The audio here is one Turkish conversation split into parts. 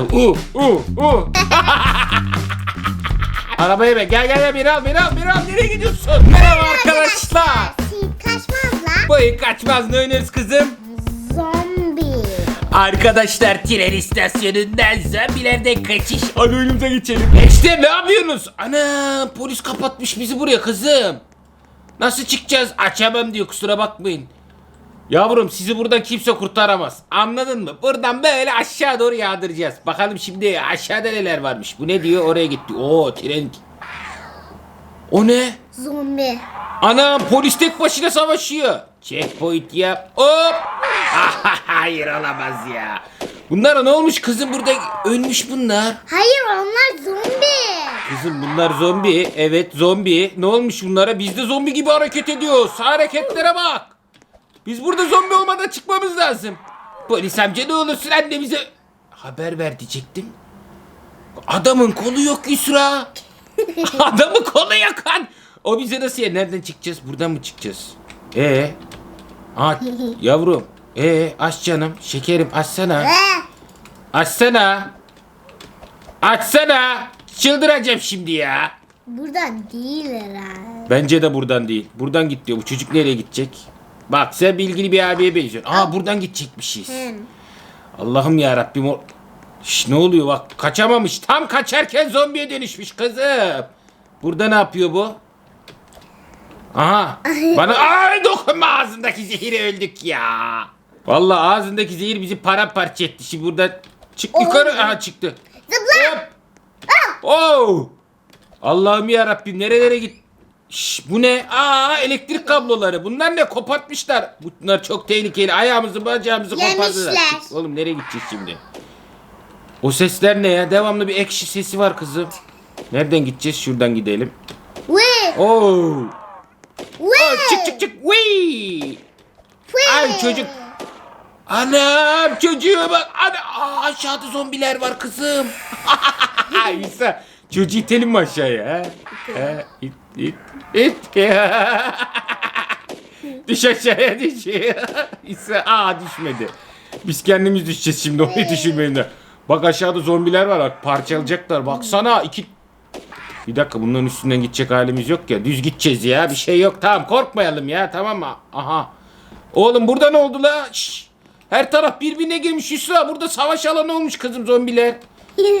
Uh, uh, uh. Arabaya be. Gel gel gel beni al beni al beni al. Nereye gidiyorsun? Merhaba arkadaşlar. Bu iyi kaçmaz ne oynarız kızım? Zombi. Arkadaşlar tren istasyonundan zombilerden kaçış. Hadi oyunumuza geçelim. İşte ne yapıyorsunuz? Ana polis kapatmış bizi buraya kızım. Nasıl çıkacağız? Açamam diyor kusura bakmayın. Yavrum sizi buradan kimse kurtaramaz. Anladın mı? Buradan böyle aşağı doğru yağdıracağız. Bakalım şimdi aşağıda neler varmış. Bu ne diyor? Oraya gitti. Oo tren. O ne? Zombi. Ana polis tek başına savaşıyor. Checkpoint yap. Hop. Hayır olamaz ya. Bunlara ne olmuş kızım burada ölmüş bunlar. Hayır onlar zombi. Kızım bunlar zombi. Evet zombi. Ne olmuş bunlara? Biz de zombi gibi hareket ediyoruz. Hareketlere bak. Biz burada zombi olmadan çıkmamız lazım. Polis amca ne olursun annemize haber ver diyecektim. Adamın kolu yok Yusra. Adamın kolu yok lan. O bize nasıl yer? Nereden çıkacağız? Buradan mı çıkacağız? Ee? Aa, yavrum. Ee, aç canım. Şekerim açsana. Ee, Açsana. Açsana. Çıldıracağım şimdi ya. buradan değil herhalde. Bence de buradan değil. Buradan git diyor. Bu çocuk nereye gidecek? Bak sen bilgili bir abiye benziyorsun. Aa buradan gidecekmişiz. Allah'ım ya Rabbim o... Şş, ne oluyor bak kaçamamış. Tam kaçarken zombiye dönüşmüş kızım. Burada ne yapıyor bu? Aha. Bana ay dokunma ağzındaki zehiri öldük ya. Vallahi ağzındaki zehir bizi paramparça etti. Şimdi buradan çık yukarı. Aha çıktı. Zıpla. Hop. Oh. Allah'ım ya Rabbim nerelere git? Şş, bu ne? Aa elektrik kabloları. Bunlar ne? Kopartmışlar. Bunlar çok tehlikeli. Ayağımızı bacağımızı kopardılar. Yemişler. Oğlum nereye gideceğiz şimdi? O sesler ne ya? Devamlı bir ekşi sesi var kızım. Nereden gideceğiz? Şuradan gidelim. Ve. Oo. Ve. Oh, çık çık çık. Wee. Ay çocuk. Anam çocuğa bak. Ana, Aa, aşağıda zombiler var kızım. İsa çocuğu itelim mi aşağıya? Ha? Ha, it, it, it. düş aşağıya düş. İsa aa düşmedi. Biz kendimiz düşeceğiz şimdi onu düşürmeyin de. Bak aşağıda zombiler var bak parçalayacaklar. Baksana iki bir dakika bunların üstünden gidecek halimiz yok ya. Düz gideceğiz ya. Bir şey yok. Tamam korkmayalım ya. Tamam mı? Aha. Oğlum burada ne oldu la? Şşş. Her taraf birbirine girmiş Yusra. Burada savaş alanı olmuş kızım zombiler.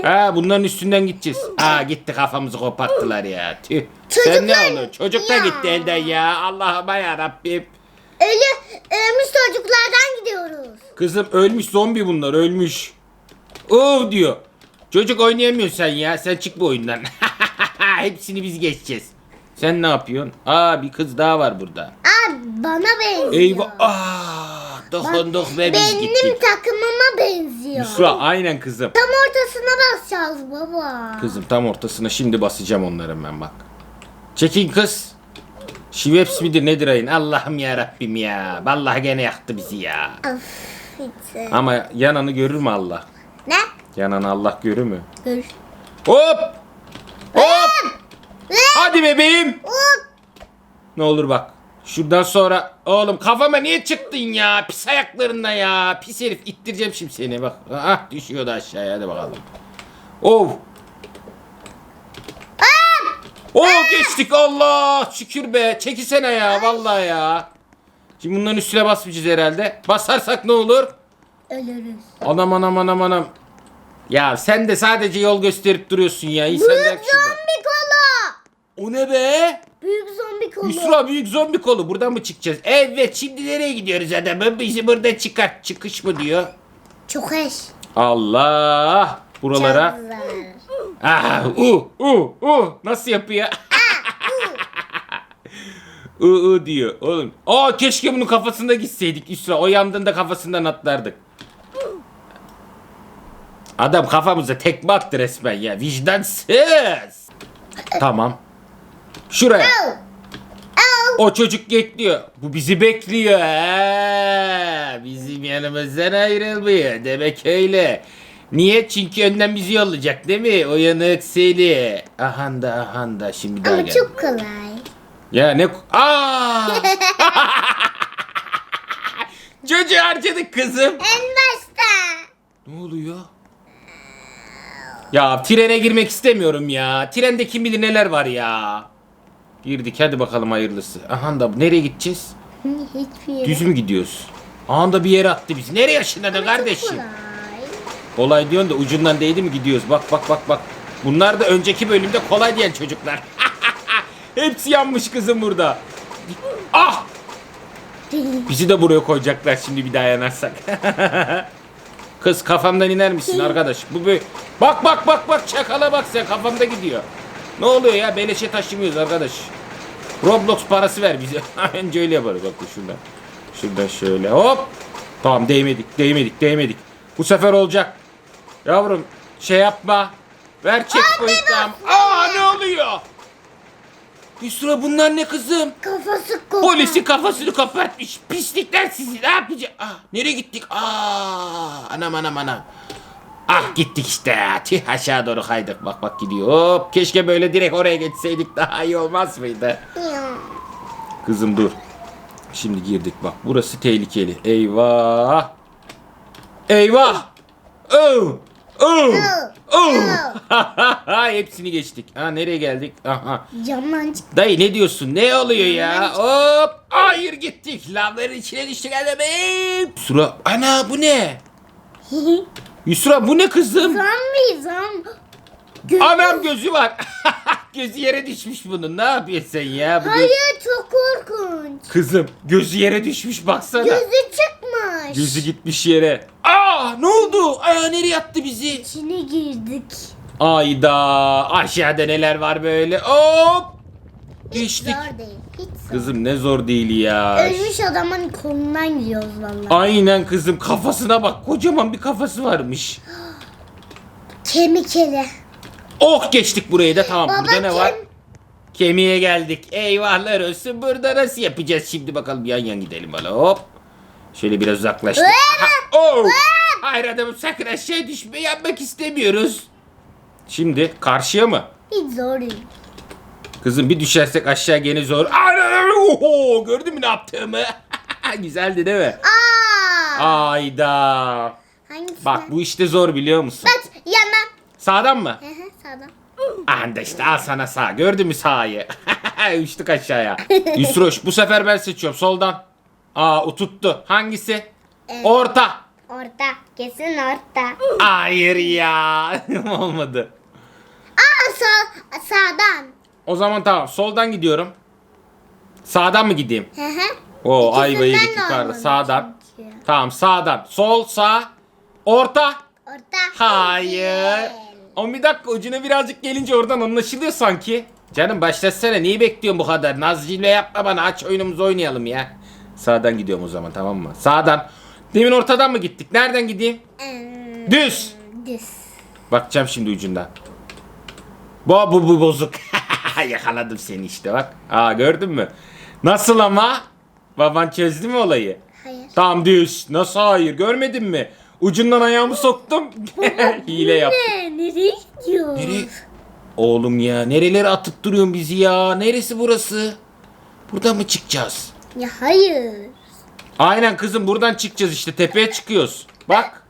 Ha bunların üstünden gideceğiz. Ha gitti kafamızı koparttılar ya. Tüh. Sen ne Çocuklar- oldu? Çocuk da Ya. gitti elden ya. Allah'ım ya Rabbim. Ölü, ölmüş çocuklardan gidiyoruz. Kızım ölmüş zombi bunlar ölmüş. Oo diyor. Çocuk oynayamıyorsun sen ya. Sen çık bu oyundan. Hepsini biz geçeceğiz. Sen ne yapıyorsun? Aa bir kız daha var burada. Aa bana benziyor. Eyvah. Aa, dokunduk ve biz Benim gittik. takımıma benziyor. Yusra aynen kızım. Tam ortasına basacağız baba. Kızım tam ortasına şimdi basacağım onların ben bak. Çekin kız. Şiveps midir nedir ayın? Allah'ım ya Rabbim ya. Vallahi gene yaktı bizi ya. Of, hiç. Ama yananı görür mü Allah? Ne? Yananı Allah görür mü? Dur. Hop! Hop! Hadi bebeğim. Ne olur bak. Şuradan sonra oğlum kafama niye çıktın ya? Pis ayaklarında ya. Pis herif ittireceğim şimdi seni bak. Ah düşüyordu aşağıya hadi bakalım. Oh. Oh geçtik Allah şükür be. Çekilsene ya vallahi ya. Şimdi bunların üstüne basmayacağız herhalde. Basarsak ne olur? Ölürüz. Anam anam anam anam. Ya sen de sadece yol gösterip duruyorsun ya. De Büyük zombi kolu. O ne be? Büyük zombi kolu. Yusra büyük zombi kolu. Buradan mı çıkacağız? Evet şimdi nereye gidiyoruz adamım? Bizi burada çıkart. Çıkış mı diyor? Çok eş. Allah. Buralara. Ah, u, u, u. Nasıl yapıyor? u, u diyor. Oğlum. Aa keşke bunun kafasında gitseydik Yusra. O yandığında kafasından atlardık. Adam kafamıza tekme attı resmen ya. Vicdansız. Tamam. Şuraya. O çocuk bekliyor. Bu bizi bekliyor. Ha, bizim yanımızdan ayrılmıyor. Demek öyle. Niye? Çünkü önden bizi yollayacak değil mi? O yanık seni. Ahanda ahanda şimdi daha Ama gel. çok kolay. Ya ne... Aa! Çocuğu harcadık kızım. En başta. Ne oluyor? Ya trene girmek istemiyorum ya. Trende kim bilir neler var ya. Girdik hadi bakalım hayırlısı. Aha da nereye gideceğiz? Hiçbir yere. Düz mü gidiyoruz? Anda bir yere attı bizi. Nereye ışınladı kardeşim? Kolay. Kolay diyorsun da ucundan değdi mi gidiyoruz. Bak bak bak bak. Bunlar da önceki bölümde kolay diyen çocuklar. Hepsi yanmış kızım burada. Ah! Bizi de buraya koyacaklar şimdi bir daha yanarsak. Kız kafamdan iner misin arkadaş? Bu bir... Bak bak bak bak çakala bak sen kafamda gidiyor. Ne oluyor ya beleşe taşımıyoruz arkadaş. Roblox parası ver bize. Önce öyle yaparız bak şuradan. Şuradan şöyle hop. Tamam değmedik değmedik değmedik. Bu sefer olacak. Yavrum şey yapma. Ver checkpoint tamam. Aa ne oluyor? Yusra bunlar ne kızım? Kafası kopar. Polisi kafasını kopartmış. Pislikler sizi ne yapacak? Ah nereye gittik? Aa anam anam anam. Ah gittik işte. Tüh aşağı doğru kaydık. Bak bak gidiyor. Hop keşke böyle direkt oraya geçseydik daha iyi olmaz mıydı? Kızım dur. Şimdi girdik bak. Burası tehlikeli. Eyvah. Eyvah. Oh. Oh. Oh. Hepsini geçtik. Ha nereye geldik? Aha. Camdan çık. Dayı ne diyorsun? Ne oluyor ya? Hop! Hayır gittik. Lavların içine düştük adamım. Yusra ana bu ne? Yusra bu ne kızım? zam mı zam? Gö- Anam gözü var. gözü yere düşmüş bunun. Ne yapıyorsun sen ya? Bu göz- Hayır çok korkunç. Kızım gözü yere düşmüş baksana. Gözü çıkmış. Gözü gitmiş yere. Aa ne oldu? Aa nereye attı bizi? İçine girdik. Ayda aşağıda neler var böyle? Hop! Geçtik. Zor değil. Hiç zor. Kızım ne zor değil ya. Ölmüş adamın kolundan gidiyoruz vallahi. Aynen kızım kafasına bak kocaman bir kafası varmış. Kemik eli. Oh geçtik burayı da tamam Baba burada ne var? kem- Kemiğe geldik. Eyvahlar olsun burada nasıl yapacağız şimdi bakalım yan yan gidelim bana hop. Şöyle biraz uzaklaştık. Aha, oh! Hayır adamım sakın aşağı düşme yapmak istemiyoruz. Şimdi karşıya mı? Hiç zor değil. Kızım bir düşersek aşağı gene zor. Oho! Gördün mü ne yaptığımı? Güzeldi değil mi? Aa. Ayda. Hangisi? Bak bu işte zor biliyor musun? Bak yana. Sağdan mı? Hı hı sağdan. Anda işte al sana sağ. Gördün mü sağı? Uçtuk aşağıya. Yusroş bu sefer ben seçiyorum soldan. Aa o tuttu. Hangisi? Orta. Orta. Kesin orta. Hayır ya. Olmadı. Aa sağ, sağdan. O zaman tamam soldan gidiyorum. Sağdan mı gideyim? Hı hı. O İkisinden ayvayı de yukarıda. olmadı Sağdan. çünkü. Tamam sağdan. Sol sağ. Orta. Orta. Hayır. O bir dakika ucuna birazcık gelince oradan anlaşılıyor sanki. Canım başlatsana niye bekliyorsun bu kadar? Nazcille yapma bana aç oyunumuzu oynayalım ya. Sağdan gidiyorum o zaman tamam mı? Sağdan. Demin ortadan mı gittik? Nereden gideyim? Hmm, Düz. Düz. Bakacağım şimdi ucundan. Bu bu bu bozuk. Yakaladım seni işte bak. Aa gördün mü? Nasıl ama? Baban çözdü mü olayı? Hayır. Tam düz. Nasıl hayır? Görmedin mi? Ucundan ayağımı soktum. Hile yaptım. Ne? Nereye gidiyoruz? Nereye? Oğlum ya nerelere atıp duruyorsun bizi ya? Neresi burası? Buradan mı çıkacağız? Ya hayır. Aynen kızım buradan çıkacağız işte tepeye çıkıyoruz. Bak.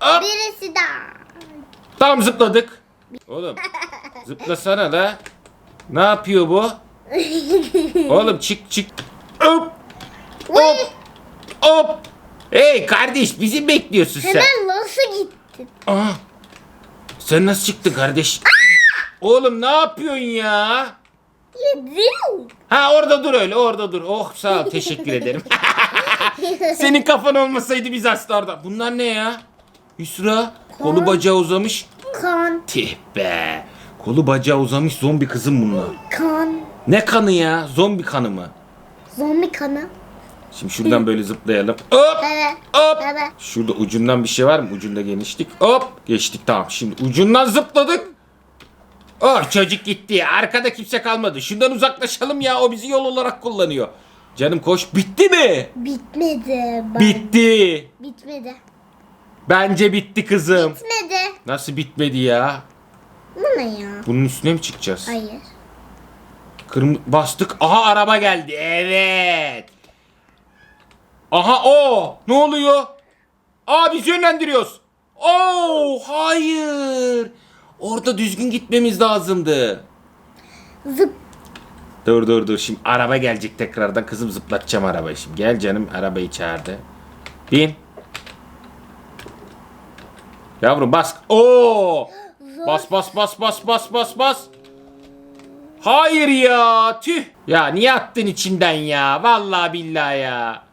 Hop Birisi daha. tam zıpladık. Oğlum zıplasana la. Ne yapıyor bu? Oğlum çık çık. Hop hop hop. Hey kardeş bizi bekliyorsun sen. Hemen nasıl gittin? Aha. Sen nasıl çıktın kardeş? Oğlum ne yapıyorsun ya? Yedim. Ha orada dur öyle orada dur. Oh sağ ol teşekkür ederim. Senin kafan olmasaydı biz asla orada. Bunlar ne ya? Yusra kolu bacağı uzamış. Kan. Tih be. Kolu bacağı uzamış zombi kızım bunlar. Kan. Ne kanı ya? Zombi kanı mı? Zombi kanı. Şimdi şuradan böyle zıplayalım. Hop! Evet. Hop! Şurada ucundan bir şey var mı? Ucunda genişlik. Hop! Geçtik tamam. Şimdi ucundan zıpladık. Oh çocuk gitti. Arkada kimse kalmadı. Şundan uzaklaşalım ya. O bizi yol olarak kullanıyor. Canım koş. Bitti mi? Bitmedi. Bak. Bitti. Bitmedi. Bence bitti kızım. Bitmedi. Nasıl bitmedi ya? Bu ne ya? Bunun üstüne mi çıkacağız? Hayır. Kırmızı bastık. Aha araba geldi. Evet. Aha o. Ne oluyor? Aa biz yönlendiriyoruz. Oo hayır. Orada düzgün gitmemiz lazımdı. Zıp. Dur dur dur şimdi araba gelecek tekrardan kızım zıplatacağım arabayı şimdi. Gel canım arabayı çağırdı. Bin. Yavrum bas. Oo! Bas bas bas bas bas bas bas. Hayır ya tüh. Ya niye attın içinden ya? Vallahi billahi ya.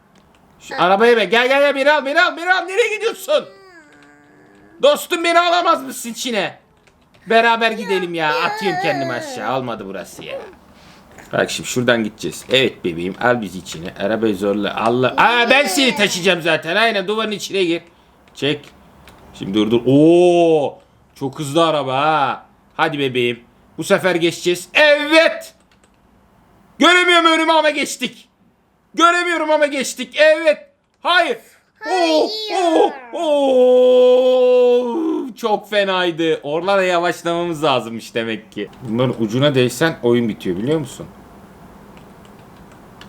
Şu arabaya be gel gel gel beni al beni al beni al nereye gidiyorsun? Dostum beni alamaz mısın içine? Beraber gidelim ya. Atıyorum kendimi aşağı. Almadı burası ya. Bak şimdi şuradan gideceğiz. Evet bebeğim al bizi içine. Arabayı zorla. Allah. Aa ben seni taşıyacağım zaten. Aynen duvarın içine gir. Çek. Şimdi dur dur. Oo! Çok hızlı araba ha. Hadi bebeğim. Bu sefer geçeceğiz. Evet. Göremiyorum önümü ama geçtik. Göremiyorum ama geçtik. Evet. Hayır. Oo, oo, oo. Çok fenaydı. Oralara yavaşlamamız lazımmış demek ki. Bunların ucuna değsen oyun bitiyor biliyor musun?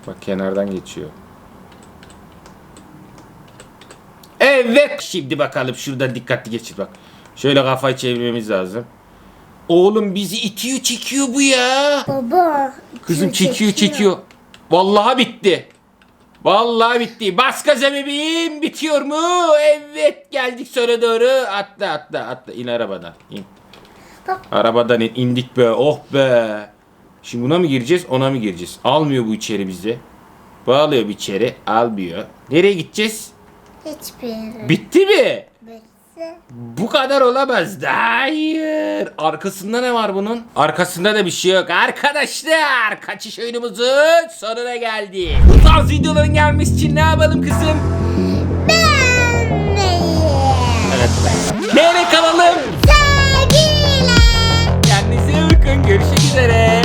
Bak kenardan geçiyor. Evet. Şimdi bakalım şuradan dikkatli geçir bak. Şöyle kafayı çevirmemiz lazım. Oğlum bizi itiyor çekiyor bu ya. Baba. Kızım içini çekiyor çekiyor. Vallahi bitti. Vallahi bitti. Bas gaza bebeğim. Bitiyor mu? Evet geldik sonra doğru. Atla atla atla. İn arabadan. İn. Arabadan in. indik be. Oh be. Şimdi buna mı gireceğiz ona mı gireceğiz? Almıyor bu içeri bizi. Bağlıyor bir içeri. Almıyor. Nereye gideceğiz? Hiçbir yere. Bitti mi? Bitti. Bu kadar olamaz. Hayır. Arkasında ne var bunun? Arkasında da bir şey yok. Arkadaşlar kaçış oyunumuzun sonuna geldi. Bu tarz videoların gelmesi için ne yapalım kızım? Beğenmeyi. Evet beğenmeyi. Beğenerek kalalım. Sevgiyle. Kendinize iyi bakın. Görüşmek üzere.